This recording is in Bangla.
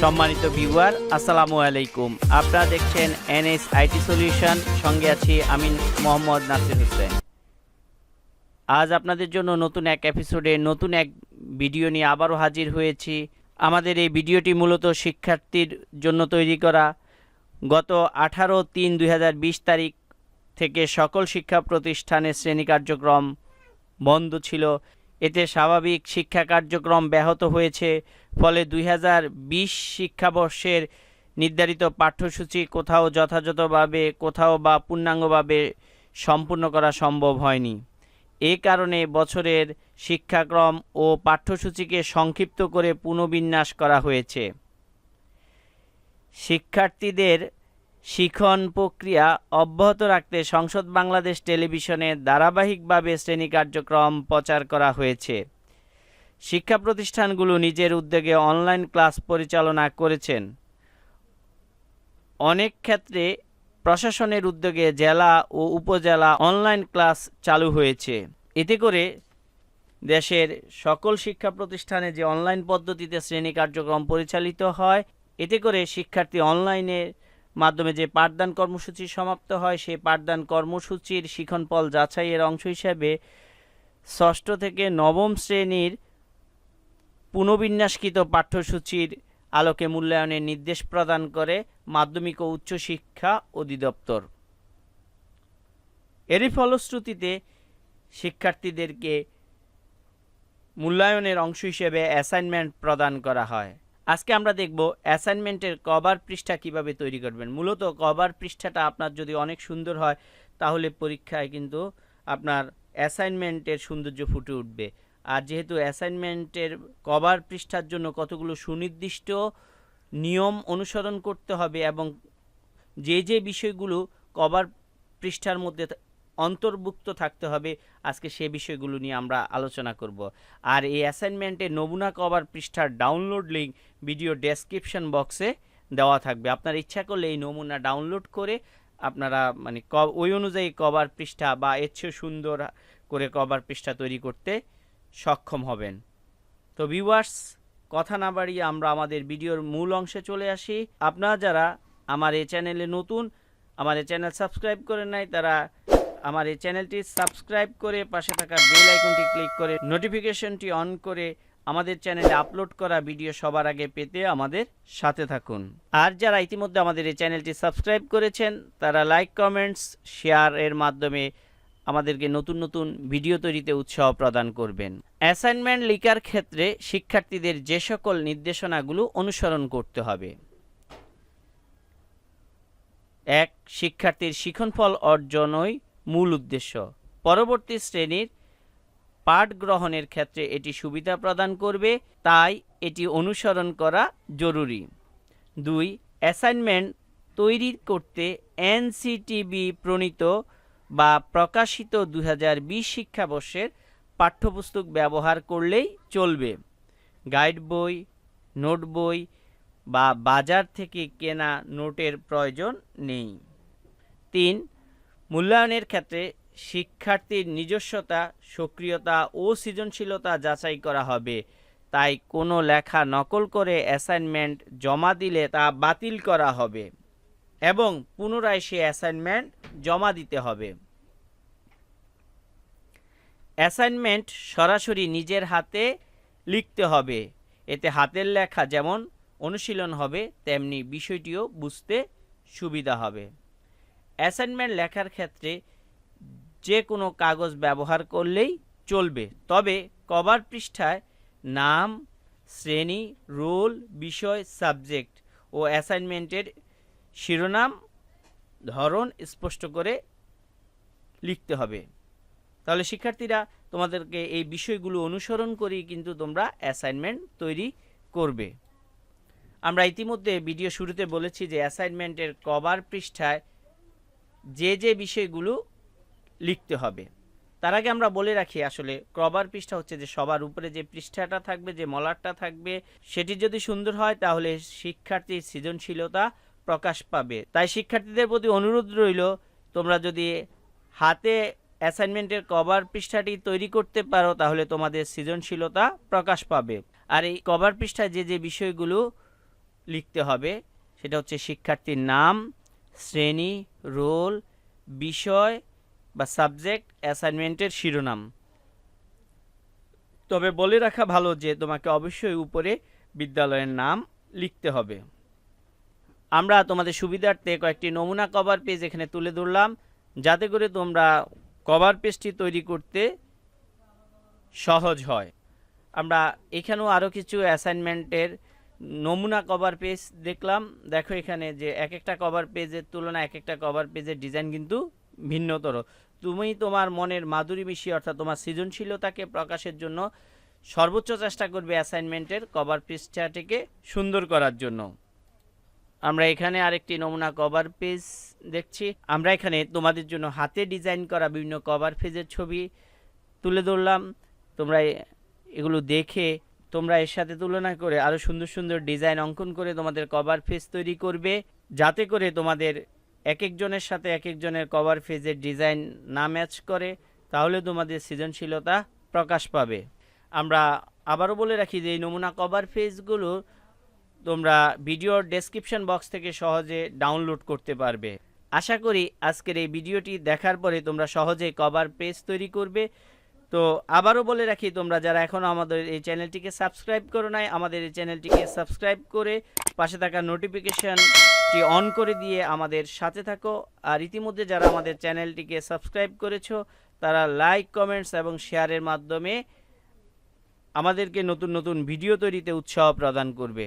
সম্মানিত ভিউয়ার আসসালামু আলাইকুম। আপনারা দেখছেন এনএস আইটি সলিউশন, সঙ্গে আছি আমি মোহাম্মদ নাসির হোসেন। আজ আপনাদের জন্য নতুন এক এপিসোডে নতুন এক ভিডিও নিয়ে আবারও হাজির হয়েছি। আমাদের এই ভিডিওটি মূলত শিক্ষার্থীর জন্য তৈরি করা। গত আঠারো তিন দুই তারিখ থেকে সকল শিক্ষা প্রতিষ্ঠানের শ্রেণি কার্যক্রম বন্ধ ছিল। এতে স্বাভাবিক শিক্ষা কার্যক্রম ব্যাহত হয়েছে, ফলে দুই হাজার বিশ শিক্ষাবর্ষের নির্ধারিত পাঠ্যসূচি কোথাও যথাযথভাবে, কোথাও বা পূর্ণাঙ্গভাবে সম্পূর্ণ করা সম্ভব হয়নি। এ কারণে বছরের শিক্ষাক্রম ও পাঠ্যসূচিকে সংক্ষিপ্ত করে পুনর্বিন্যাস করা হয়েছে। শিক্ষার্থীদের শিখন প্রক্রিয়া অব্যাহত রাখতে সংসদ বাংলাদেশ টেলিভিশনে ধারাবাহিকভাবে শ্রেণি কার্যক্রম প্রচার করা হয়েছে। শিক্ষা প্রতিষ্ঠানগুলো নিজের উদ্যোগে অনলাইন ক্লাস পরিচালনা করেছেন। অনেক ক্ষেত্রে প্রশাসনের উদ্যোগে জেলা ও উপজেলা অনলাইন ক্লাস চালু হয়েছে। এতে করে দেশের সকল শিক্ষা প্রতিষ্ঠানে যে অনলাইন পদ্ধতিতে শ্রেণি কার্যক্রম পরিচালিত হয়, এতে করে শিক্ষার্থী অনলাইনের মাধ্যমে যে পাঠদান কর্মসূচি সমাপ্ত হয়, সেই পাঠদান কর্মসূচির শিখনফল যাচাইয়ের অংশ হিসেবে ষষ্ঠ থেকে নবম শ্রেণির পুনর্বিন্যাসকৃত পাঠ্যসূচির আলোকে মূল্যায়নের নির্দেশ প্রদান করে মাধ্যমিক ও উচ্চশিক্ষা অধিদপ্তর। এরই ফলশ্রুতিতে শিক্ষার্থীদেরকে মূল্যায়নের অংশ হিসেবে অ্যাসাইনমেন্ট প্রদান করা হয়। আজকে আমরা দেখব অ্যাসাইনমেন্টের কভার পৃষ্ঠা কীভাবে তৈরি করবেন। মূলত কভার পৃষ্ঠাটা আপনার যদি অনেক সুন্দর হয়, তাহলে পরীক্ষায় কিন্তু আপনার অ্যাসাইনমেন্টের সৌন্দর্য ফুটে উঠবে। আর যেহেতু অ্যাসাইনমেন্টের কভার পৃষ্ঠার জন্য কতগুলো সুনির্দিষ্ট নিয়ম অনুসরণ করতে হবে এবং যে যে বিষয়গুলো কভার পৃষ্ঠার মধ্যে অন্তর্ভুক্ত থাকতে হবে। আজকে সে বিষয়গুলো নিয়ে আমরা আলোচনা করব। আর এই অ্যাসাইনমেন্টের নমুনা কভার পৃষ্ঠার ডাউনলোড লিঙ্ক ভিডিও ডেসক্রিপশন বক্সে দেওয়া থাকবে। আপনার ইচ্ছা করলে এই নমুনা ডাউনলোড করে আপনারা মানে ক- ওই অনুযায়ী কভার পৃষ্ঠা বা এর সুন্দর করে কভার পৃষ্ঠা তৈরি করতে সক্ষম হবেন। তো ভিউয়ার্স কথা না বাড়িয়ে আমরা আমাদের ভিডিওর মূল অংশে চলে আসি। আপনারা যারা আমার এই চ্যানেলে নতুন, আমার এই চ্যানেল সাবস্ক্রাইব করে নাই, তারা আমার এই চ্যানেলটি সাবস্ক্রাইব করে পাশে থাকা বেল আইকনটি ক্লিক করে নোটিফিকেশনটি অন করে আমাদের চ্যানেলে আপলোড করা ভিডিও সবার আগে পেতে আমাদের সাথে থাকুন। আর যারা ইতিমধ্যে আমাদের এই চ্যানেলটি সাবস্ক্রাইব করেছেন, তারা লাইক, কমেন্টস শেয়ারের মাধ্যমে আমাদেরকে নতুন নতুন ভিডিও তৈরিতে উৎসাহ প্রদান করবেন। অ্যাসাইনমেন্ট লিখার ক্ষেত্রে শিক্ষার্থীদের যে সকল নির্দেশনাগুলো অনুসরণ করতে হবে। এক, শিক্ষার্থীর শিখনফল অর্জনই মূল উদ্দেশ্য। পরবর্তী শ্রেণির পাঠ গ্রহণের ক্ষেত্রে এটি সুবিধা প্রদান করবে, তাই এটি অনুসরণ করা জরুরি। দুই, অ্যাসাইনমেন্ট তৈরি করতে এনসিটিবি প্রণীত বা প্রকাশিত দু হাজার বিশ শিক্ষাবর্ষের পাঠ্যপুস্তক ব্যবহার করলেই চলবে। গাইড বই, নোট বই বা বাজার থেকে কেনা নোটের প্রয়োজন নেই। তিন মূল্যায়নের ক্ষেত্রে শিক্ষার্থীর নিজস্বতা, সক্রিয়তা ও সৃজনশীলতা যাচাই করা হবে। তাই কোনো লেখা নকল করে অ্যাসাইনমেন্ট জমা দিলে তা বাতিল করা হবে এবং পুনরায় সে অ্যাসাইনমেন্ট জমা দিতে হবে। অ্যাসাইনমেন্ট সরাসরি নিজের হাতে লিখতে হবে। এতে হাতের লেখা যেমন অনুশীলন হবে, তেমনি বিষয়টিও বুঝতে সুবিধা হবে। অ্যাসাইনমেন্ট লেখার ক্ষেত্রে যে কোনো কাগজ ব্যবহার করলেই চলবে। তবে কভার পৃষ্ঠায় নাম, শ্রেণি, রোল, বিষয়, সাবজেক্ট ও অ্যাসাইনমেন্টের শিরোনাম, ধরন স্পষ্ট করে লিখতে হবে। তাহলে শিক্ষার্থীরা, তোমাদেরকে এই বিষয়গুলো অনুসরণ করেই কিন্তু তোমরা অ্যাসাইনমেন্ট তৈরি করবে। আমরা ইতিমধ্যে ভিডিও শুরুতে বলেছি যে অ্যাসাইনমেন্টের কভার পৃষ্ঠায় যে যে বিষয়গুলো লিখতে হবে। তার আগে আমরা বলে রাখি আসলে কভার পৃষ্ঠা হচ্ছে যে সবার উপরে যে পৃষ্ঠাটা থাকবে, যে মলারটা থাকবে, সেটি যদি সুন্দর হয় তাহলে শিক্ষার্থীর সৃজনশীলতা প্রকাশ পাবে। তাই শিক্ষার্থীদের প্রতি অনুরোধ রইল, তোমরা যদি হাতে অ্যাসাইনমেন্টের কভার পৃষ্ঠাটি তৈরি করতে পারো তাহলে তোমাদের সৃজনশীলতা প্রকাশ পাবে। আর এই কভার পৃষ্ঠায় যে যে বিষয়গুলো লিখতে হবে, সেটা হচ্ছে শিক্ষার্থীর নাম শ্রেণি, রোল, বিষয় বা সাবজেক্ট, অ্যাসাইনমেন্টের শিরোনাম। তবে বলে রাখা ভালো যে, তোমাকে অবশ্যই উপরে বিদ্যালয়ের নাম লিখতে হবে। আমরা তোমাদের সুবিধার্থে কয়েকটি নমুনা কভার পেজ এখানে তুলে ধরলাম, যাতে করে তোমরা কভার পেজটি তৈরি করতে সহজ হয়। আমরা এখানেও আরও কিছু অ্যাসাইনমেন্টের নমুনা কভার পেজ দেখলাম। দেখো এখানে যে এক একটা কভার পেজের তুলনায় এক একটা কভার পেজের ডিজাইন কিন্তু ভিন্নতর। তুমি তোমার মনের মাধুরী মিশিয়ে অর্থাৎ তোমার সৃজনশীলতাকে প্রকাশের জন্য সর্বোচ্চ চেষ্টা করবে অ্যাসাইনমেন্টের কভার পেজটাটিকে সুন্দর করার জন্য। আমরা এখানে আরেকটি নমুনা কভার পেজ দেখছি। আমরা এখানে তোমাদের জন্য হাতে ডিজাইন করা বিভিন্ন কভার পেজের ছবি তুলে ধরলাম। তোমরা এগুলো দেখে তোমরা এর সাথে তুলনা করে আরও সুন্দর সুন্দর ডিজাইন অঙ্কন করে তোমাদের কভার পেজ তৈরি করবে। যাতে করে তোমাদের এক একজনের সাথে এক একজনের কভার ফেজের ডিজাইন না ম্যাচ করে, তাহলে তোমাদের সৃজনশীলতা প্রকাশ পাবে। আমরা আবারও বলে রাখি যে এই নমুনা কভার ফেজগুলো তোমরা ভিডিওর ডেসক্রিপশন বক্স থেকে সহজে ডাউনলোড করতে পারবে। আশা করি আজকের এই ভিডিওটি দেখার পরে তোমরা সহজে কভার পেজ তৈরি করবে। তো আবারও বলে রাখি, তোমরা যারা এখনও আমাদের এই চ্যানেলটিকে সাবস্ক্রাইব করো নাই, আমাদের এই চ্যানেলটিকে সাবস্ক্রাইব করে পাশে থাকা নোটিফিকেশনটি অন করে দিয়ে আমাদের সাথে থাকো। আর ইতিমধ্যে যারা আমাদের চ্যানেলটিকে সাবস্ক্রাইব করেছ, তারা লাইক, কমেন্টস এবং শেয়ারের মাধ্যমে আমাদেরকে নতুন নতুন ভিডিও তৈরিতে উৎসাহ প্রদান করবে।